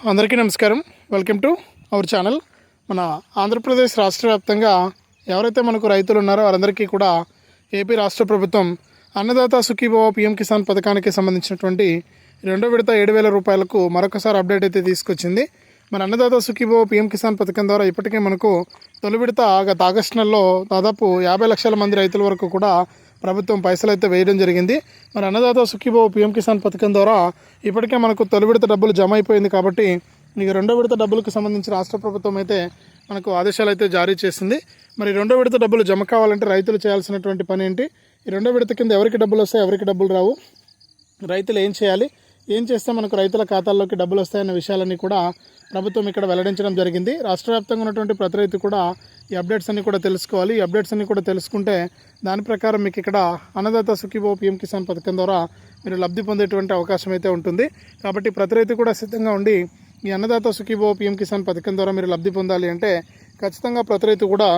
అందరికీ నమస్కారం. Welcome to our channel మన ఆంధ్రప్రదేశ్ రాష్ట్ర వ్యాప్తంగా ఎవరైతే మనకు రైతులు ఉన్నారో వారందరికీ కూడా ఏపీ రాష్ట్ర ప్రభుత్వం అన్నదాత సుఖీభవ పిఎం కిసాన్ పథకానికి సంబంధించినటువంటి రెండో విడత ఏడు వేల రూపాయలకు మరొకసారి అప్డేట్ అయితే తీసుకొచ్చింది. మన అన్నదాత సుఖీభవ పిఎం కిసాన్ పథకం ద్వారా ఇప్పటికే మనకు తొలి విడత గత ఆగస్టు నెలలో దాదాపు యాభై లక్షల మంది రైతుల వరకు కూడా ప్రభుత్వం పైసలు అయితే వేయడం జరిగింది. మరి అన్నదాత సుఖీబాబు పిఎం కిసాన్ పథకం ద్వారా ఇప్పటికే మనకు తొలి విడత డబ్బులు జమ అయిపోయింది కాబట్టి ఇక రెండో విడత డబ్బులకు సంబంధించి రాష్ట్ర ప్రభుత్వం అయితే మనకు ఆదేశాలు అయితే జారీ చేసింది. మరి రెండో విడత డబ్బులు జమ కావాలంటే రైతులు చేయాల్సినటువంటి పని ఏంటి? ఈ రెండో విడత కింద ఎవరికి డబ్బులు వస్తాయి? ఎవరికి డబ్బులు రావు? రైతులు ఏం చేయాలి? ఏం చేస్తే మనకు రైతుల ఖాతాల్లోకి డబ్బులు వస్తాయన్న విషయాలన్నీ కూడా ప్రభుత్వం ఇక్కడ వెల్లడించడం జరిగింది. రాష్ట్ర వ్యాప్తంగా ఉన్నటువంటి ప్రతి రైతు కూడా ఈ అప్డేట్స్ అన్ని కూడా తెలుసుకోవాలి. ఈ అప్డేట్స్ అన్ని కూడా తెలుసుకుంటే దాని ప్రకారం మీకు ఇక్కడ అన్నదాత సుఖీభో పిఎం కిసాన్ పథకం ద్వారా మీరు లబ్ధి పొందేటువంటి అవకాశం అయితే ఉంటుంది. కాబట్టి ప్రతి రైతు కూడా సిద్ధంగా ఉండి ఈ అన్నదాత సుఖీభో పిఎం కిసాన్ పథకం ద్వారా మీరు లబ్ధి పొందాలి అంటే ఖచ్చితంగా ప్రతి రైతు కూడా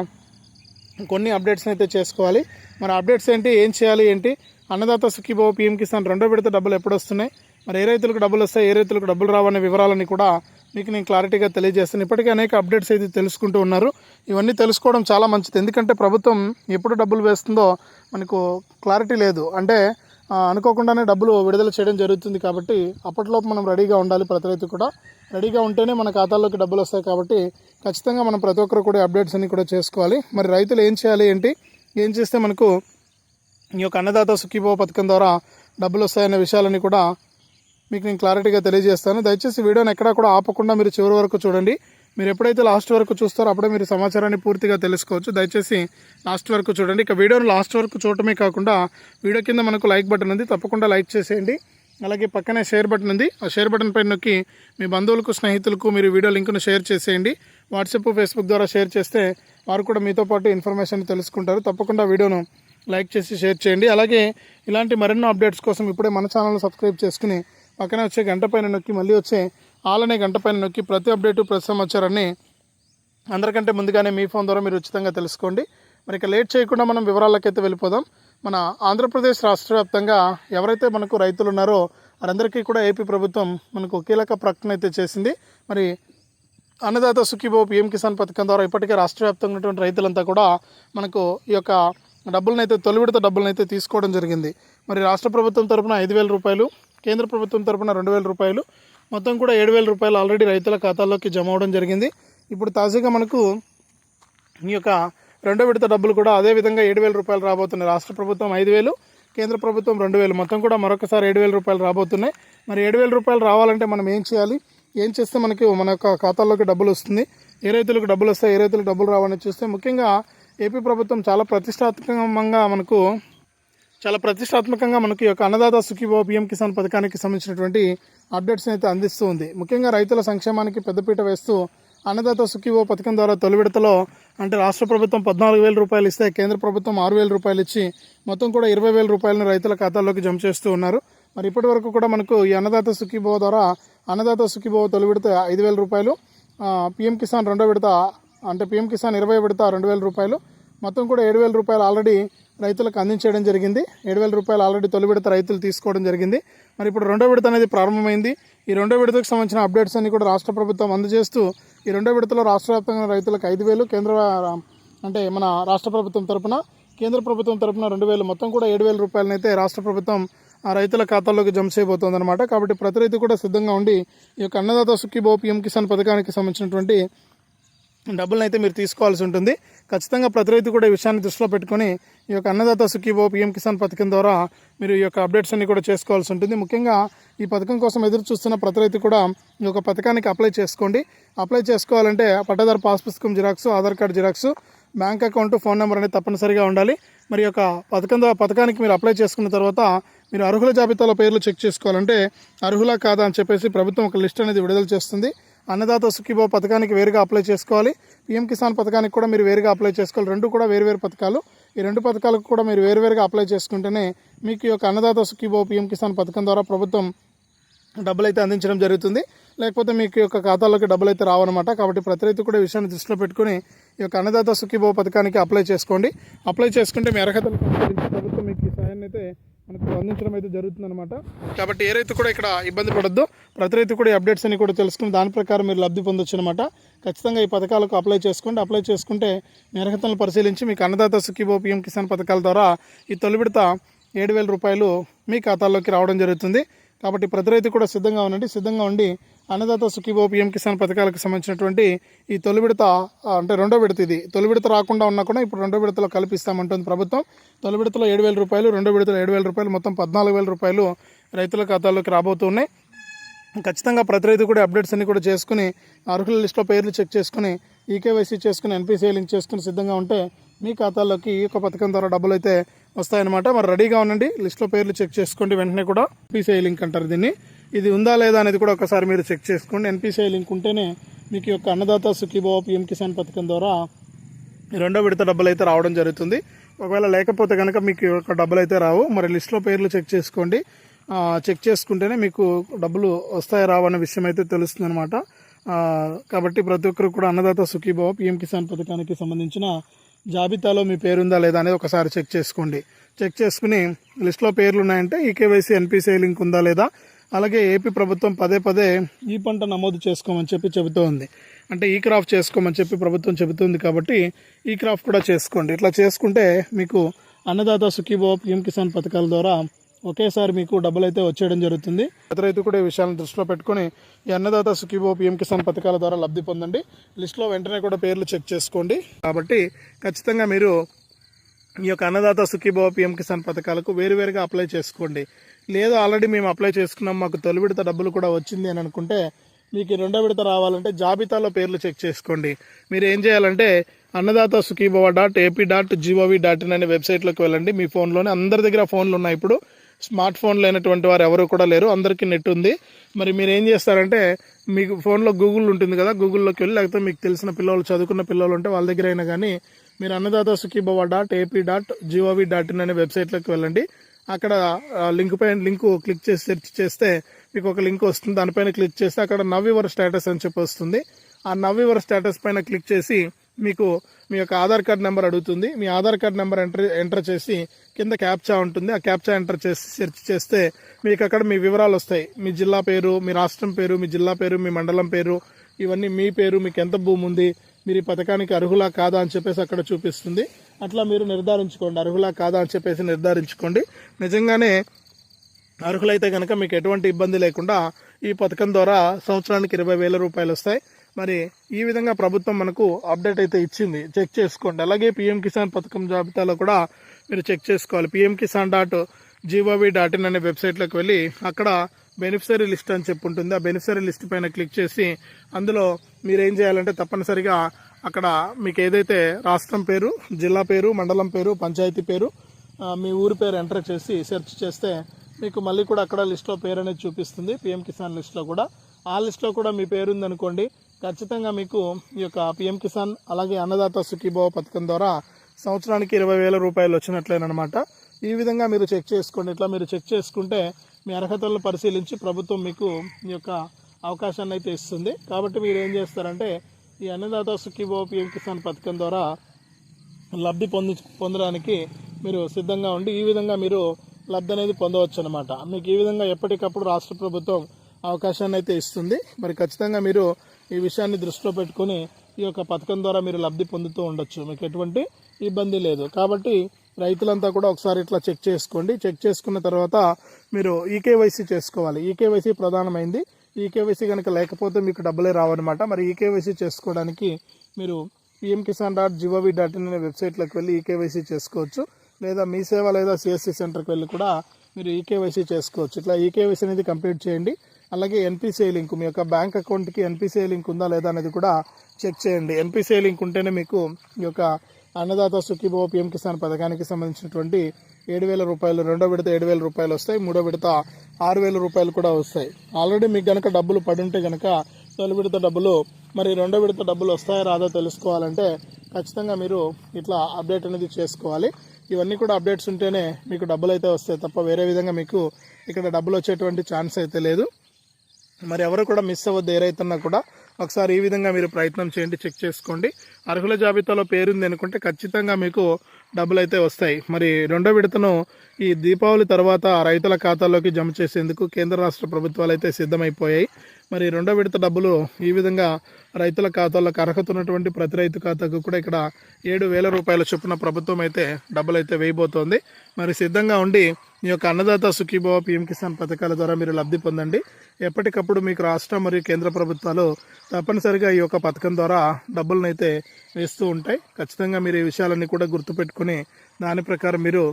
కొన్ని అప్డేట్స్ అయితే చేసుకోవాలి. మరి అప్డేట్స్ ఏంటి ఏం చేయాలి ఏంటి? అన్నదాత సుఖీభావ పిఎం కిసాన్ రెండో విడత డబ్బులు ఎప్పుడు వస్తున్నాయి? మరి ఏ రైతులకు డబ్బులు వస్తాయి ఏ రైతులకు డబ్బులు రావనే వివరాలని కూడా మీకు నేను క్లారిటీగా తెలియజేస్తాను. ఇప్పటికే అనేక అప్డేట్స్ అయితే తెలుసుకుంటూ ఉన్నారు. ఇవన్నీ తెలుసుకోవడం చాలా మంచిది. ఎందుకంటే ప్రభుత్వం ఎప్పుడు డబ్బులు వేస్తుందో మనకు క్లారిటీ లేదు. అంటే అనుకోకుండానే డబ్బులు విడుదల చేయడం జరుగుతుంది కాబట్టి అప్పట్లోపు మనం రెడీగా ఉండాలి ప్రతి రైతు కూడా. రెడీగా ఉంటేనే మన ఖాతాల్లోకి డబ్బులు వస్తాయి కాబట్టి ఖచ్చితంగా మనం ప్రతి ఒక్కరు కూడా అప్డేట్స్ అన్ని కూడా చేసుకోవాలి. మరి రైతులు ఏం చేయాలి ఏంటి? ఏం చేస్తే మనకు ఈ యొక్క అన్నదాత సుఖీభవ పథకం ద్వారా డబ్బులు వస్తాయనే విషయాలని కూడా మీకు నేను క్లారిటీగా తెలియజేస్తాను. దయచేసి వీడియోని ఎక్కడా కూడా ఆపకుండా మీరు చివరి వరకు చూడండి. మీరు ఎప్పుడైతే లాస్ట్ వరకు చూస్తారో అప్పుడే మీరు సమాచారాన్ని పూర్తిగా తెలుసుకోవచ్చు. దయచేసి లాస్ట్ వరకు చూడండి. ఇక వీడియోని లాస్ట్ వరకు చూడటమే కాకుండా వీడియో కింద మనకు లైక్ బటన్ ఉంది. తప్పకుండా లైక్ చేసేయండి. అలాగే పక్కనే షేర్ బటన్ ఉంది. ఆ షేర్ బటన్ పైన నొక్కి మీ బంధువులకు స్నేహితులకు మీరు వీడియో లింక్ను షేర్ చేసేయండి. వాట్సాప్ ఫేస్బుక్ ద్వారా షేర్ చేస్తే వారు కూడా మీతో పాటు ఇన్ఫర్మేషన్ తెలుసుకుంటారు. తప్పకుండా వీడియోను లైక్ చేసి షేర్ చేయండి. అలాగే ఇలాంటి మరెన్నో అప్డేట్స్ కోసం ఇప్పుడే మన ఛానల్ సబ్స్క్రైబ్ చేసుకుని పక్కనే వచ్చే గంట పైన నొక్కి మళ్ళీ వచ్చే ఆలనే గంట పైన నొక్కి ప్రతి అప్డేటు ప్రతి సమాచారాన్ని అందరికంటే ముందుగానే మీ ఫోన్ ద్వారా మీరు ఉచితంగా తెలుసుకోండి. మరి ఇక లేట్ చేయకుండా మనం వివరాలకైతే వెళ్ళిపోదాం. మన ఆంధ్రప్రదేశ్ రాష్ట్ర వ్యాప్తంగా ఎవరైతే మనకు రైతులు ఉన్నారో వారందరికీ కూడా ఏపీ ప్రభుత్వం మనకు కీలక ప్రకటన అయితే చేసింది. మరి అన్నదాత సుఖీభో పీఎం కిసాన్ పథకం ద్వారా ఇప్పటికే రాష్ట్ర వ్యాప్తంగా ఉన్నటువంటి రైతులంతా కూడా మనకు ఈ యొక్క డబ్బులనైతే తొలి విడత డబ్బులనైతే తీసుకోవడం జరిగింది. మరి రాష్ట్ర ప్రభుత్వం తరపున ఐదు వేల రూపాయలు కేంద్ర ప్రభుత్వం తరపున రెండు వేల రూపాయలు. మొత్తం కూడా ఏడు వేల రూపాయలు ఆల్రెడీ రైతుల ఖాతాల్లోకి జమ అవడం జరిగింది. ఇప్పుడు తాజాగా మనకు ఈ యొక్క రెండో విడత డబ్బులు కూడా అదే విధంగా ఏడు వేల రూపాయలు రాబోతున్నాయి. రాష్ట్ర ప్రభుత్వం ఐదు వేలు కేంద్ర ప్రభుత్వం రెండు వేలు. మొత్తం కూడా మరొకసారి ఏడు వేల రూపాయలు రాబోతున్నాయి. మరి ఏడు వేల రూపాయలు రావాలంటే మనం ఏం చేయాలి? ఏం చేస్తే మనకి మన యొక్క ఖాతాల్లోకి డబ్బులు వస్తుంది? ఏ రైతులకు డబ్బులు వస్తాయి? ఏ రైతులకు డబ్బులు రావని చూస్తే ముఖ్యంగా ఏపీ ప్రభుత్వం చాలా ప్రతిష్టాత్మకంగా మనకు చాలా ప్రతిష్టాత్మకంగా మనకి యొక్క అన్నదాత సుఖీభో పిఎం కిసాన్ పథకానికి సంబంధించినటువంటి అప్డేట్స్ అయితే అందిస్తూ ఉంది. ముఖ్యంగా రైతుల సంక్షేమానికి పెద్దపీట వేస్తూ అన్నదాత సుఖీభో పథకం ద్వారా తొలి విడతలో అంటే రాష్ట్ర ప్రభుత్వం పద్నాలుగు వేల రూపాయలు ఇస్తే కేంద్ర ప్రభుత్వం ఆరు వేల రూపాయలు ఇచ్చి మొత్తం కూడా ఇరవై వేల రూపాయలను రైతుల ఖాతాల్లోకి జమ చేస్తూ ఉన్నారు. మరి ఇప్పటి వరకు కూడా మనకు ఈ అన్నదాత సుఖీభో ద్వారా అన్నదాత సుఖీభో తొలి విడత ఐదు వేల రూపాయలు పిఎం కిసాన్ రెండో విడత అంటే పిఎం కిసాన్ ఇరవై విడత రెండు వేల రూపాయలు మొత్తం కూడా ఏడు వేల రూపాయలు ఆల్రెడీ రైతులకు అందించడం జరిగింది. ఏడు వేల రూపాయలు ఆల్రెడీ తొలి విడత రైతులు తీసుకోవడం జరిగింది. మరి ఇప్పుడు రెండో విడత అనేది ప్రారంభమైంది. ఈ రెండో విడతకు సంబంధించిన అప్డేట్స్ అన్ని కూడా రాష్ట్ర ప్రభుత్వం అందజేస్తూ ఈ రెండో విడతలో రాష్ట్ర వ్యాప్తంగా రైతులకు ఐదు వేలు కేంద్ర అంటే మన రాష్ట్ర ప్రభుత్వం తరపున కేంద్ర ప్రభుత్వం తరపున రెండు వేలు మొత్తం కూడా ఏడు వేల రూపాయలనైతే రాష్ట్ర ప్రభుత్వం ఆ రైతుల ఖాతాల్లోకి జమ చేయబోతోందన్నమాట. కాబట్టి ప్రతి రైతు కూడా సిద్ధంగా ఉండి ఈ యొక్క అన్నదాత సుఖీభో పిఎం కిసాన్ పథకానికి సంబంధించినటువంటి డబ్బులను అయితే మీరు తీసుకోవాల్సి ఉంటుంది. ఖచ్చితంగా ప్రతి రైతు కూడా ఈ విషయాన్ని దృష్టిలో పెట్టుకొని ఈ యొక్క అన్నదాత సుఖీభో పిఎం కిసాన్ పథకం ద్వారా మీరు ఈ యొక్క అప్డేట్స్ అన్ని కూడా చేసుకోవాల్సి ఉంటుంది. ముఖ్యంగా ఈ పథకం కోసం ఎదురు చూస్తున్న ప్రతి రైతు కూడా ఈ యొక్క పథకానికి అప్లై చేసుకోండి. అప్లై చేసుకోవాలంటే పట్టదారు పాస్ పుస్తకం xerox Aadhaar card xerox bank account phone number అనేది తప్పనిసరిగా ఉండాలి. మరి యొక్క పథకం ద్వారా పథకానికి మీరు అప్లై చేసుకున్న తర్వాత మీరు అర్హుల జాబితాలో పేర్లు చెక్ చేసుకోవాలంటే అర్హులా కాదా అని చెప్పేసి ప్రభుత్వం ఒక లిస్ట్ అనేది విడుదల చేస్తుంది. అన్నదాత సుఖీభో పథకానికి వేరుగా అప్లై చేసుకోవాలి. పిఎం కిసాన్ పథకానికి కూడా మీరు వేరుగా అప్లై చేసుకోవాలి. రెండు కూడా వేరు వేరు పథకాలు. ఈ రెండు పథకాలకు కూడా మీరు వేరువేరుగా అప్లై చేసుకుంటేనే మీకు ఈ యొక్క అన్నదాత సుఖీభో పిఎం కిసాన్ పథకం ద్వారా ప్రభుత్వం డబ్బులు అయితే అందించడం జరుగుతుంది. లేకపోతే మీకు యొక్క ఖాతాలోకి డబ్బులు అయితే రావన్నమాట. కాబట్టి ప్రతి రైతు కూడా విషయాన్ని దృష్టిలో పెట్టుకుని ఈ యొక్క అన్నదాత సుఖీభో పథకానికి అప్లై చేసుకోండి. అప్లై చేసుకుంటే మీ అర్హతలు ప్రభుత్వం మీకు ఈ అయితే మనకు అందించడం అయితే జరుగుతుందన్నమాట. కాబట్టి ఏ రైతు కూడా ఇక్కడ ఇబ్బంది పడద్దు. ప్రతి రైతు కూడా అప్డేట్స్ అన్ని కూడా తెలుసుకుని దాని ప్రకారం మీరు లబ్ధి పొందొచ్చు అనమాట ఖచ్చితంగా ఈ పథకాలకు అప్లై చేసుకోండి అప్లై చేసుకుంటే మీ అర్హతలను పరిశీలించి మీకు అన్నదాత సుఖీబో పిఎం కిసాన్ పథకాల ద్వారా ఈ తొలి విడత ఏడు వేల రూపాయలు మీ ఖాతాల్లోకి రావడం జరుగుతుంది. కాబట్టి ప్రతి రైతు కూడా సిద్ధంగా ఉండండి సిద్ధంగా ఉండి అన్నదాత సుఖీభో పిఎం కిసాన్ పథకాలకు సంబంధించినటువంటి ఈ తొలి విడత అంటే రెండో విడత ఇది. తొలి విడత రాకుండా ఉన్నా కూడా ఇప్పుడు రెండో విడతలో కల్పిస్తామంటుంది ప్రభుత్వం. తొలి విడతలో ఏడు వేల రూపాయలు రెండో విడతలో ఏడు వేల రూపాయలు మొత్తం పద్నాలుగు వేల రూపాయలు రైతుల ఖాతాల్లోకి రాబోతున్నాయి ఖచ్చితంగా ప్రతి రైతు కూడా అప్డేట్స్ అన్ని కూడా చేసుకుని అర్హుల లిస్టులో పేర్లు చెక్ చేసుకుని ఈకేవైసీ చేసుకుని ఎన్పిసిఐ లింక్ చేసుకుని సిద్ధంగా ఉంటే మీ ఖాతాల్లోకి ఈ యొక్క పథకం ద్వారా డబ్బులు అయితే వస్తాయన్నమాట. మరి రెడీగా ఉండండి. లిస్ట్లో పేర్లు చెక్ చేసుకోండి. వెంటనే కూడా ఎన్పిసిఐ లింక్ అంటారు దీన్ని. ఇది ఉందా లేదా అనేది కూడా ఒకసారి మీరు చెక్ చేసుకోండి. ఎన్పిసిఐ లింక్ ఉంటేనే మీకు ఈ యొక్క అన్నదాత సుఖీభావ పిఎం కిసాన్ పథకం ద్వారా రెండో విడత డబ్బులు అయితే రావడం జరుగుతుంది. ఒకవేళ లేకపోతే కనుక మీకు ఈ యొక్క డబ్బులు అయితే రావు మరి లిస్ట్లో పేర్లు చెక్ చేసుకోండి. చెక్ చేసుకుంటేనే మీకు డబ్బులు వస్తాయి రావు అనే విషయం అయితే తెలుస్తుంది అనమాట కాబట్టి ప్రతి ఒక్కరు కూడా అన్నదాత సుఖీభావ పిఎం కిసాన్ పథకానికి సంబంధించిన జాబితాలో మీ పేరుందా లేదా అనేది ఒకసారి చెక్ చేసుకోండి. చెక్ చేసుకుని లిస్ట్లో పేర్లు ఉన్నాయంటే ఈకేవైసీ ఎన్పిసిఐ లింక్ ఉందా లేదా? అలాగే ఏపీ ప్రభుత్వం పదే పదే ఈ పంట నమోదు చేసుకోమని చెప్పి చెబుతూ ఉంది అంటే ఈ క్రాఫ్ట్ చేసుకోమని చెప్పి ప్రభుత్వం చెబుతుంది కాబట్టి ఈ క్రాఫ్ట్ కూడా చేసుకోండి. ఇట్లా చేసుకుంటే మీకు అన్నదాత సుఖీభవ పిఎం కిసాన్ పథకాల ద్వారా ఒకేసారి మీకు డబ్బులు అయితే వచ్చేయడం జరుగుతుంది. ప్రతి రైతు కూడా ఈ విషయాలను దృష్టిలో పెట్టుకొని ఈ అన్నదాత సుఖీబో పిఎం కిసాన్ పథకాల ద్వారా లబ్ధి పొందండి. లిస్ట్లో వెంటనే కూడా పేర్లు చెక్ చేసుకోండి. కాబట్టి ఖచ్చితంగా మీరు ఈ యొక్క అన్నదాత సుఖీభవ పిఎం కిసాన్ పథకాలకు వేరువేరుగా అప్లై చేసుకోండి. లేదు ఆల్రెడీ మేము అప్లై చేసుకున్నాం మాకు తొలి విడత డబ్బులు కూడా వచ్చింది అని అనుకుంటే మీకు రెండో విడత రావాలంటే జాబితాలో పేర్లు చెక్ చేసుకోండి. మీరు ఏం చేయాలంటే Annadata Sukhibhava dot AP dot G O V dot in అనే వెబ్సైట్లోకి వెళ్ళండి. మీ ఫోన్లోనే అందరి దగ్గర ఫోన్లు ఉన్నాయి ఇప్పుడు. స్మార్ట్ ఫోన్ లేనటువంటి వారు ఎవరు కూడా లేరు. అందరికీ నెట్ ఉంది. మరి మీరు ఏం చేస్తారంటే మీకు ఫోన్లో గూగుల్ ఉంటుంది కదా గూగుల్లోకి వెళ్ళి లేకపోతే మీకు తెలిసిన పిల్లలు చదువుకున్న పిల్లలు ఉంటే వాళ్ళ దగ్గర అయినా కానీ మీరు Annadata Sukhibhava dot AP dot G O V dot in అనే వెబ్సైట్లోకి వెళ్ళండి. అక్కడ లింక్ పైన లింక్ క్లిక్ చేసి సెర్చ్ చేస్తే మీకు ఒక లింక్ వస్తుంది. దానిపైన క్లిక్ చేస్తే అక్కడ నవ్ యువర్ స్టేటస్ అని చెప్పి వస్తుంది. ఆ నవ్ యువర్ స్టేటస్ పైన క్లిక్ చేసి మీకు మీ యొక్క ఆధార్ కార్డ్ నెంబర్ అడుగుతుంది. మీ Aadhaar card number enter enter చేసి కింద క్యాప్చా ఉంటుంది. ఆ క్యాప్చా ఎంటర్ చేసి సెర్చ్ చేస్తే మీకు అక్కడ మీ వివరాలు వస్తాయి. మీ జిల్లా పేరు మీ రాష్ట్రం పేరు మీ జిల్లా పేరు మీ మండలం పేరు ఇవన్నీ మీ పేరు మీకు ఎంత భూమి ఉంది మీరు ఈ పథకానికి అర్హులా కాదా అని చెప్పేసి అక్కడ చూపిస్తుంది. అట్లా మీరు నిర్ధారించుకోండి. అర్హులా కాదా అని చెప్పేసి నిర్ధారించుకోండి. నిజంగానే అర్హులైతే కనుక మీకు ఎటువంటి ఇబ్బంది లేకుండా ఈ పథకం ద్వారా సంవత్సరానికి ఇరవై వేల రూపాయలు వస్తాయి. మరి ఈ విధంగా ప్రభుత్వం మనకు అప్డేట్ అయితే ఇచ్చింది. చెక్ చేసుకోండి. అలాగే పిఎం కిసాన్ పథకం జాబితాలో కూడా మీరు చెక్ చేసుకోవాలి. PM Kisan dot G O V dot in అనే వెబ్సైట్లోకి వెళ్ళి అక్కడ బెనిఫిషరీ లిస్ట్ అని చెప్పి ఉంటుంది. ఆ బెనిఫిషరీ లిస్ట్ పైన క్లిక్ చేసి అందులో మీరు ఏం చేయాలంటే తప్పనిసరిగా అక్కడ మీకు ఏదైతే రాష్ట్రం పేరు జిల్లా పేరు మండలం పేరు పంచాయతీ పేరు మీ ఊరి పేరు ఎంటర్ చేసి సెర్చ్ చేస్తే మీకు మళ్ళీ కూడా అక్కడ లిస్ట్లో పేరు అనేది చూపిస్తుంది. పిఎం కిసాన్ లిస్ట్లో కూడా. ఆ లిస్ట్లో కూడా మీ పేరు ఉందనుకోండి ఖచ్చితంగా మీకు ఈ యొక్క పిఎం కిసాన్ అలాగే అన్నదాత సుఖీభావ పథకం ద్వారా సంవత్సరానికి ఇరవై వేల రూపాయలు వచ్చినట్లేనమాట ఈ విధంగా మీరు చెక్ చేసుకోండి. ఇట్లా మీరు చెక్ చేసుకుంటే మీ అర్హతలను పరిశీలించి ప్రభుత్వం మీకు ఈ యొక్క అవకాశాన్ని అయితే ఇస్తుంది. కాబట్టి మీరు ఏం చేస్తారంటే ఈ అన్నదాత సుఖీభావ పిఎం కిసాన్ పథకం ద్వారా లబ్ధి పొంది పొందడానికి మీరు సిద్ధంగా ఉండి ఈ విధంగా మీరు లబ్ధి అనేది పొందవచ్చు అనమాట మీకు ఈ విధంగా ఎప్పటికప్పుడు రాష్ట్ర ప్రభుత్వం అవకాశాన్ని అయితే ఇస్తుంది. మరి ఖచ్చితంగా మీరు ఈ విషయాన్ని దృష్టిలో పెట్టుకొని ఈ యొక్క పథకం ద్వారా మీరు లబ్ధి పొందుతూ ఉండొచ్చు. మీకు ఎటువంటి ఇబ్బంది లేదు. కాబట్టి రైతులంతా కూడా ఒకసారి ఇట్లా చెక్ చేసుకోండి. చెక్ చేసుకున్న తర్వాత మీరు ఈకేవైసీ చేసుకోవాలి. ఈకేవైసీ ప్రధానమైంది. ఈకేవైసీ కనుక లేకపోతే మీకు డబ్బులే రావన్నమాట. మరి ఈకేవైసీ చేసుకోవడానికి మీరు PM Kisan dot G O V dot in అనే వెబ్సైట్లోకి వెళ్ళి ఈకేవైసీ చేసుకోవచ్చు. లేదా మీ సేవ లేదా సిఎస్సి సెంటర్కి వెళ్ళి కూడా మీరు ఈకేవైసీ చేసుకోవచ్చు. ఇట్లా ఈకేవైసీ అనేది కంప్లీట్ చేయండి. అలాగే ఎన్పిసిఐ లింక్ మీ యొక్క బ్యాంక్ అకౌంట్కి ఎన్పిసిఐ లింక్ ఉందా లేదా అనేది కూడా చెక్ చేయండి. ఎన్పిసిఐ లింక్ ఉంటేనే మీకు ఈ యొక్క అన్నదాత సుఖీభవ పిఎం కిసాన్ పథకానికి సంబంధించినటువంటి ఏడు వేల రూపాయలు రెండో విడత ఏడు వేల రూపాయలు వస్తాయి మూడో విడత ఆరు వేల రూపాయలు కూడా వస్తాయి. ఆల్రెడీ మీకు గనక డబ్బులు పడి ఉంటే గనక తొలి విడత డబ్బులు మరి రెండో విడత డబ్బులు వస్తాయో రాదో తెలుసుకోవాలంటే ఖచ్చితంగా మీరు ఇట్లా అప్డేట్ అనేది చేసుకోవాలి. ఇవన్నీ కూడా అప్డేట్స్ ఉంటేనే మీకు డబ్బులు అయితే వస్తాయి తప్ప వేరే విధంగా మీకు ఇక్కడ డబ్బులు వచ్చేటువంటి ఛాన్స్ అయితే లేదు. మరి ఎవరు కూడా మిస్ అవ్వద్దు. ఏరైతున్నా కూడా ఒకసారి ఈ విధంగా మీరు ప్రయత్నం చేయండి చెక్ చేసుకోండి. అర్హుల జాబితాలో పేరుంది అనుకుంటే ఖచ్చితంగా మీకు డబ్బులు అయితే వస్తాయి. మరి రెండో విడతను ఈ దీపావళి తర్వాత రైతుల ఖాతాల్లోకి జమ చేసేందుకు కేంద్ర రాష్ట్ర ప్రభుత్వాలు అయితే సిద్ధమైపోయాయి. మరి రెండో విడత డబ్బులు ఈ విధంగా రైతుల ఖాతాలకు అర్హత ఉన్నటువంటి ప్రతి రైతు ఖాతాకు కూడా ఇక్కడ ఏడు వేల రూపాయల చొప్పున ప్రభుత్వం అయితే డబ్బులు అయితే వేయబోతోంది. మరి సిద్ధంగా ఉండి మీ యొక్క అన్నదాత సుఖీభావ పిఎం కిసాన్ పథకాల ద్వారా మీరు లబ్ధి పొందండి. ఎప్పటికప్పుడు మీకు రాష్ట్ర మరియు కేంద్ర ప్రభుత్వాలు తప్పనిసరిగా ఈ యొక్క పథకం ద్వారా డబ్బులను అయితే వేస్తూ ఉంటాయి. ఖచ్చితంగా మీరు ఈ విషయాలన్నీ కూడా గుర్తుపెట్టుకుని దాని ప్రకారం మీరు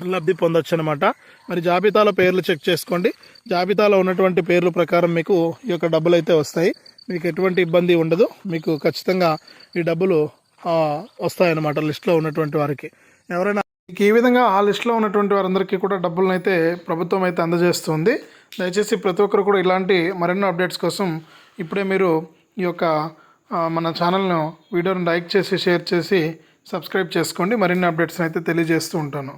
లబ్ధి పొందొచ్చు అనమాట మరి జాబితాలో పేర్లు చెక్ చేసుకోండి. జాబితాలో ఉన్నటువంటి పేర్ల ప్రకారం మీకు ఈ యొక్క డబ్బులు అయితే వస్తాయి. మీకు ఎటువంటి ఇబ్బంది ఉండదు. మీకు ఖచ్చితంగా ఈ డబ్బులు వస్తాయన్నమాట లిస్ట్లో ఉన్నటువంటి వారికి. ఎవరైనా మీకు ఈ విధంగా ఆ లిస్ట్లో ఉన్నటువంటి వారందరికీ కూడా డబ్బులను అయితే ప్రభుత్వం అయితే అందజేస్తుంది. దయచేసి ప్రతి ఒక్కరు కూడా ఇలాంటి మరెన్నో అప్డేట్స్ కోసం ఇప్పుడే మీరు ఈ యొక్క మన ఛానల్ను వీడియోను లైక్ చేసి షేర్ చేసి సబ్స్క్రైబ్ చేసుకోండి. మరిన్ని అప్డేట్స్ని అయితే తెలియజేస్తూ ఉంటాను.